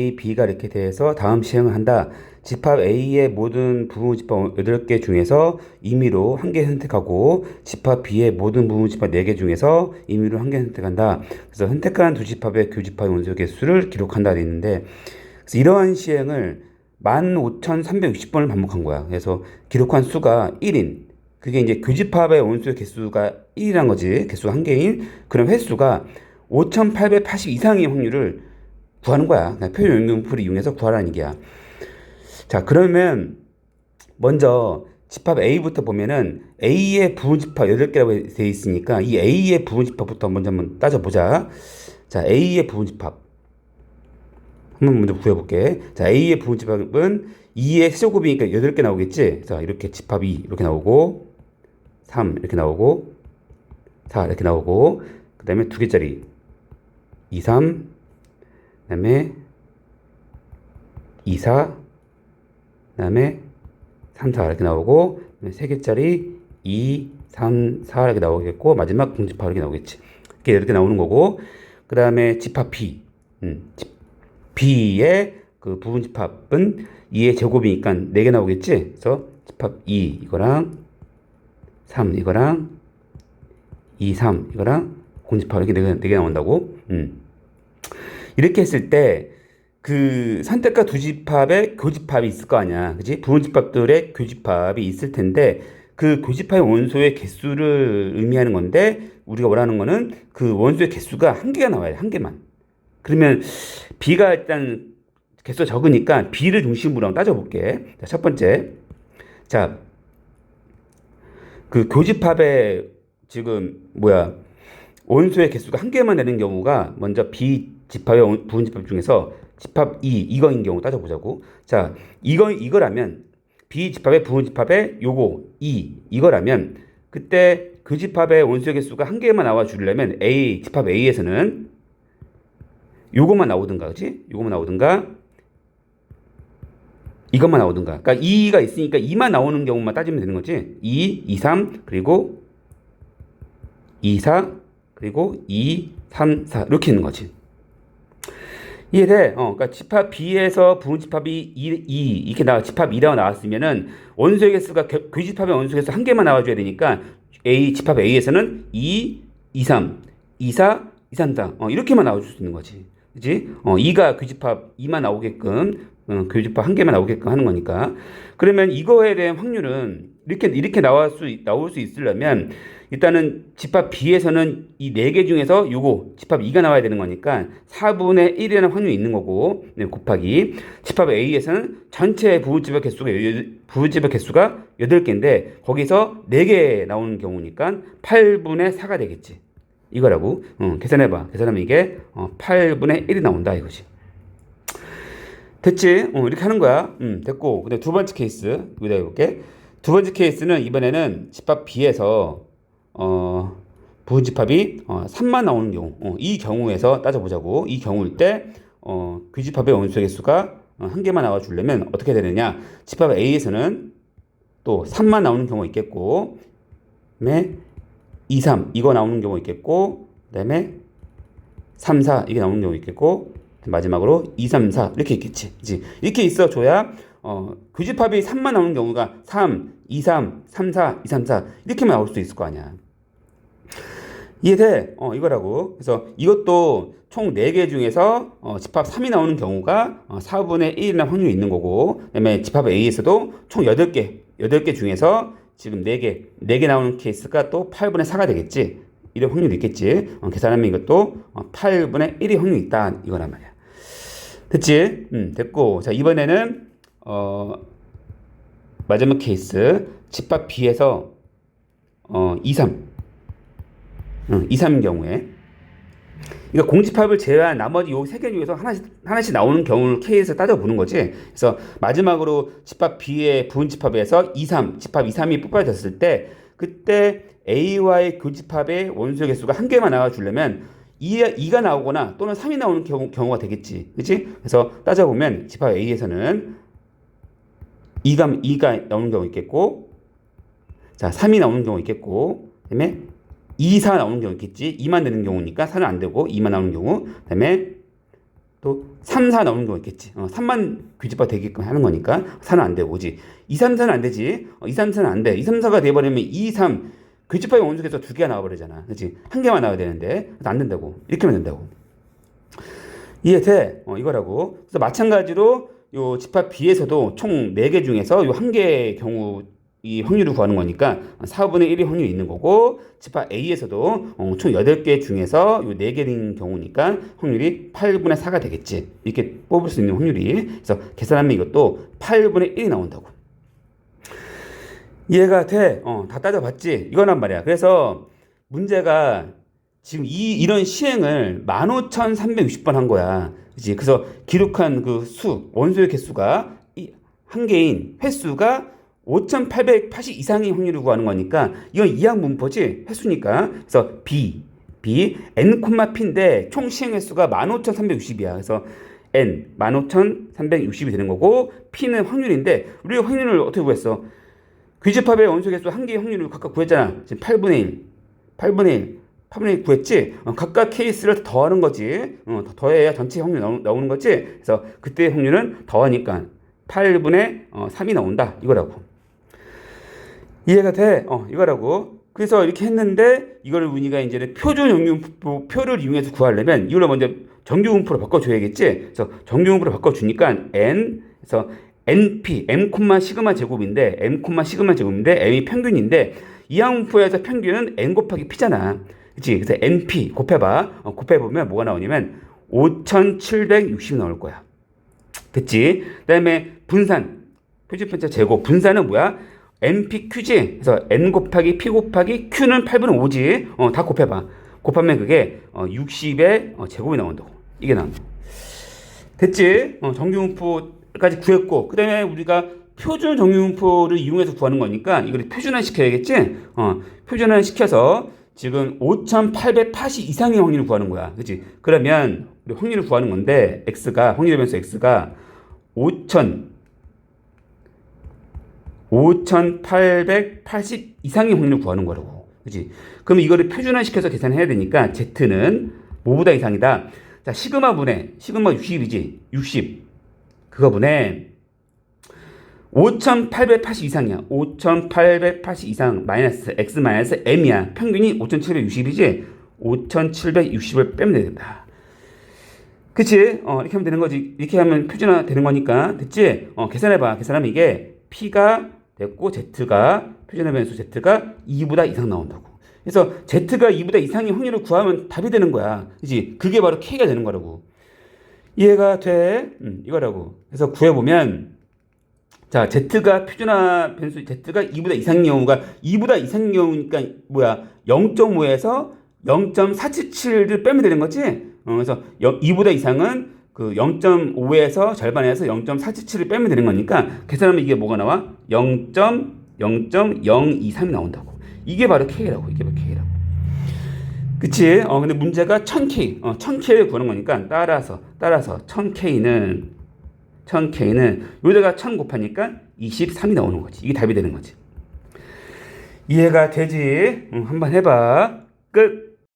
A, B가 이렇게 돼서 다음 시행을 한다. 집합 A의 모든 부분 집합 8개 중에서 임의로 한 개 선택하고 집합 B의 모든 부분 집합 4개 중에서 임의로 한 개 선택한다. 그래서 선택한 두 집합의 교집합 원소 개수를 기록한다 돼 있는데 그래서 이러한 시행을 15,360번을 반복한 거야. 그래서 기록한 수가 1인. 그게 이제 교집합의 원소의 개수가 1이란 거지. 개수가 한 개인. 그럼 횟수가 5,880 이상의 확률을 구하는 거야. 연금풀을 이용해서 구하라는 얘기야. 자, 그러면 먼저 집합 A부터 보면은 A의 부분집합 8개라고 되어 있으니까 이 A의 부분집합부터 먼저 한번 따져보자. 자, A의 부분집합. 한번 먼저 구해볼게. 자, A의 부분집합은 2의 세제곱이니까 8개 나오겠지? 자, 이렇게 집합 2 이렇게 나오고 3 이렇게 나오고 4 이렇게 나오고 그 다음에 두 개짜리 2, 3그 다음에 2, 4그 다음에 3, 4 이렇게 나오고 세 개짜리 2, 3, 4 이렇게 나오겠고 마지막 공집합 이렇게 나오겠지. 이렇게 이렇게 나오는 거고 그 다음에 집합 B 음, 집- B의 그 부분 집합은 2의 제곱이니까 4개 나오겠지. 그래서 집합 2 이거랑 3 이거랑 2, 3 이거랑 공집합 이렇게 4개, 4개 나온다고. 음. 이렇게 했을 때그 선택과 두 집합의 교집합이 있을 거 아니야. 그지? 부분 집합들의 교집합이 있을 텐데 그 교집합의 원소의 개수를 의미하는 건데 우리가 원하는 거는 그 원소의 개수가 한 개가 나와야 돼. 한 개만. 그러면 B가 일단 개수가 적으니까 B를 중심으로 따져볼게. 자, 첫 번째. 자, 그 교집합의 지금 뭐야 원소의 개수가 한 개만 되는 경우가 먼저 B 집합의 원- 부분 집합 중에서 집합 2 이거인 경우 따져보자고. 자, 이거 이거라면 B 집합의 부분 집합의 요거 2 이거라면 그때 그 집합의 원소의 개수가 한 개만 나와 주려면 A 집합 A에서는 요것만 나오든가, 그지? 요것만 나오든가, 이것만 나오든가. 그러니까 2가 있으니까 2만 나오는 경우만 따지면 되는 거지. 2, 2, 3, 그리고 2, 4, 그리고 2, 3, 4. 이렇게 있는 거지. 이해돼? 어, 그러니까 집합 B에서 부분 집합이 2, 2 이렇게 나와 집합 2라고 나왔으면은 원소의 개수가 교- 교집합의 원소의 개수 한 개만 나와줘야 되니까 A 집합 A에서는 2, 2, 3, 2, 4, 2, 3, 4 어, 이렇게만 나와줄 수 있는 거지. 그지? 어, 2가 교집합 2만 나오게끔 어, 교집합 한 개만 나오게끔 하는 거니까. 그러면 이거에 대한 확률은 이렇게 이렇게 나올 수 있- 나올 수 있으려면 일단은 집합 B에서는 이 네 개 중에서 요거 집합 2가 나와야 되는 거니까 4분의 1이라는 확률이 있는 거고 네, 곱하기 집합 A에서는 전체 부분집합 개수가 여- 부분집합 개수가 8개인데 거기서 4개 나오는 경우니까 8분의 4가 되겠지. 이거라고 어, 계산해봐. 계산하면 이게 어, 8분의 1이 나온다 이거지. 됐지? 어, 이렇게 하는 거야. 음, 됐고. 근데 두 번째 케이스 여기다 해볼게. 두 번째 케이스는 이번에는 집합 B에서 어, 부분 집합이 어, 3만 나오는 경우. 어, 이 경우에서 따져보자고. 이 경우일 때 어, 그 집합의 원소 개수가 어, 한 개만 나와 주려면 어떻게 되느냐? 집합 A에서는 또 3만 나오는 경우 있겠고, 그 다음에 2, 3 이거 나오는 경우 있겠고, 그 다음에 3, 4 이게 나오는 경우 있겠고, 마지막으로 2, 3, 4 이렇게 있겠지. 그지? 이렇게 있어 줘야 어, 교집합이 3만 나오는 경우가 3, 2, 3, 3, 4, 2, 3, 4 이렇게만 나올 수 있을 거 아니야. 이해돼? 어, 이거라고. 그래서 이것도 총 4개 중에서 어, 집합 3이 나오는 경우가 어, 4분의 1이라는 확률이 있는 거고, 그 다음에 집합 A에서도 총 8개, 8개 중에서 지금 4개, 4개 나오는 케이스가 또 8분의 4가 되겠지. 이런 확률이 있겠지. 어, 계산하면 이것도 어, 8분의 1의 확률이 있다. 이거란 말이야. 됐지? 음, 됐고. 자, 이번에는, 어, 마지막 케이스. 집합 B에서, 어, 2, 3. 응, 2, 3인 경우에. 그러니까 공집합을 제외한 나머지 요세 개 중에서 하나씩, 하나씩 나오는 경우를 K에서 따져보는 거지. 그래서 마지막으로 집합 B의 부분집합에서 2, 3, 집합 2, 3이 뽑아졌을 때, 그때 A와의 교집합의 원소 개수가 한 개만 나와주려면 2, 2가 나오거나 또는 3이 나오는 경우, 경우가 되겠지. 그치? 그래서 따져보면 집합 A에서는 2가, 2가 나오는 경우 있겠고, 자, 3이 나오는 경우 있겠고, 그 다음에 2, 4 나오는 경우 있겠지. 2만 되는 경우니까 4는 안 되고 2만 나오는 경우. 그 다음에 또 3, 4 나오는 경우 있겠지. 어, 3만 규집합 되게끔 하는 거니까 4는 안 되고 오지. 2, 3, 4는 안 되지. 어, 2, 3, 4는 안 돼. 2, 3, 4가 돼버리면 2, 3 규집합의 원소에서 두 개가 나와버리잖아. 그렇지? 한 개만 나와야 되는데 안 된다고. 이렇게 하면 된다고. 이해돼? 어, 이거라고. 그래서 마찬가지로 요 집합 B에서도 총 4개 중에서 요 한 개의 경우 이 확률을 구하는 거니까 4분의 1의 확률이 있는 거고 집합 A에서도 어, 총 8개 중에서 요 4개인 경우니까 확률이 8분의 4가 되겠지. 이렇게 뽑을 수 있는 확률이. 그래서 계산하면 이것도 8분의 1이 나온다고. 이해가 돼? 어, 다 따져봤지? 이거란 말이야. 그래서 문제가 지금 이, 이런 시행을 15,360번 한 거야. 그지? 그래서 기록한 그 수, 원소의 개수가 이 한 개인 횟수가 5,880 이상의 확률을 구하는 거니까 이건 이항 분포지 횟수니까 그래서 b b n p인데 총 시행 횟수가 15,360이야. 그래서 n 15,360이 되는 거고 p는 확률인데 우리가 확률을 어떻게 구했어? 귀집합의 원소 개수 한 개의 확률을 각각 구했잖아. 지금 8분의 1, 8분의 1, 8분의 1 구했지? 어, 각각 케이스를 더하는 거지. 어, 더- 더해야 전체 확률 나오, 나오는 거지. 그래서 그때의 확률은 더하니까 8분의 어, 3이 나온다. 이거라고. 이해가 돼? 어, 이거라고. 그래서 이렇게 했는데 이거를 우리가 이제 표준 정규분포 표를 이용해서 구하려면 이걸 먼저 정규분포로 바꿔줘야겠지. 그래서 정규분포로 바꿔주니까 n 그래서 np m 시그마 제곱인데 m 시그마 제곱인데 m이 평균인데 이항분포에서 평균은 n 곱하기 p잖아. 그렇지? 그래서 np 곱해봐. 어, 곱해보면 뭐가 나오냐면 5,760 나올 거야. 됐지? 그 다음에 분산 표준편차 제곱 분산은 뭐야? NPQ지. 그래서 N 곱하기 P 곱하기 Q는 8분의 5지. 어, 다 곱해봐. 곱하면 그게 어, 60의 어, 제곱이 나온다고. 이게 나온다. 됐지? 어, 정규분포까지 구했고, 그 다음에 우리가 표준 정규분포를 이용해서 구하는 거니까 이걸 표준화 시켜야겠지? 어, 표준화 시켜서 지금 5,880 이상의 확률을 구하는 거야. 그치? 그러면 확률을 구하는 건데, X가, 확률의 변수 X가 5,000, 5,880 이상의 확률을 구하는 거라고. 그지? 그럼 이거를 표준화 시켜서 계산해야 되니까 Z는 뭐보다 이상이다. 자, 시그마 분의, 시그마 60이지? 60. 그거 분의 5,880 이상이야. 5,880 이상 마이너스 x 마이너스 m이야. 평균이 5,760이지? 5,760을 빼면 된다. 그치? 어, 이렇게 하면 되는 거지. 이렇게 하면 표준화 되는 거니까. 됐지? 어, 계산해봐. 계산하면 이게 P가 됐고, Z가, 표준화 변수 Z가 2보다 이상 나온다고. 그래서 Z가 2보다 이상의 확률을 구하면 답이 되는 거야. 그치? 그게 바로 K가 되는 거라고. 이해가 돼? 음, 이거라고. 그래서 구해보면, 자, Z가 표준화 변수 Z가 2보다 이상인 경우가 2보다 이상인 경우니까 뭐야? 0.5에서 0.477을 빼면 되는 거지? 어, 그래서 2보다 이상은 그 0.5에서 절반에서 0.477을 빼면 되는 거니까 계산하면 이게 뭐가 나와? 0.0.023이 나온다고. 이게 바로 K라고. 이게 바로 K라고. 그치? 어, 근데 문제가 1000K. 어, 1000K를 구하는 거니까 따라서, 따라서 1000K는 1000K는 여기다가 1000 곱하니까 23이 나오는 거지. 이게 답이 되는 거지. 이해가 되지? 응, 한번 해봐. 끝.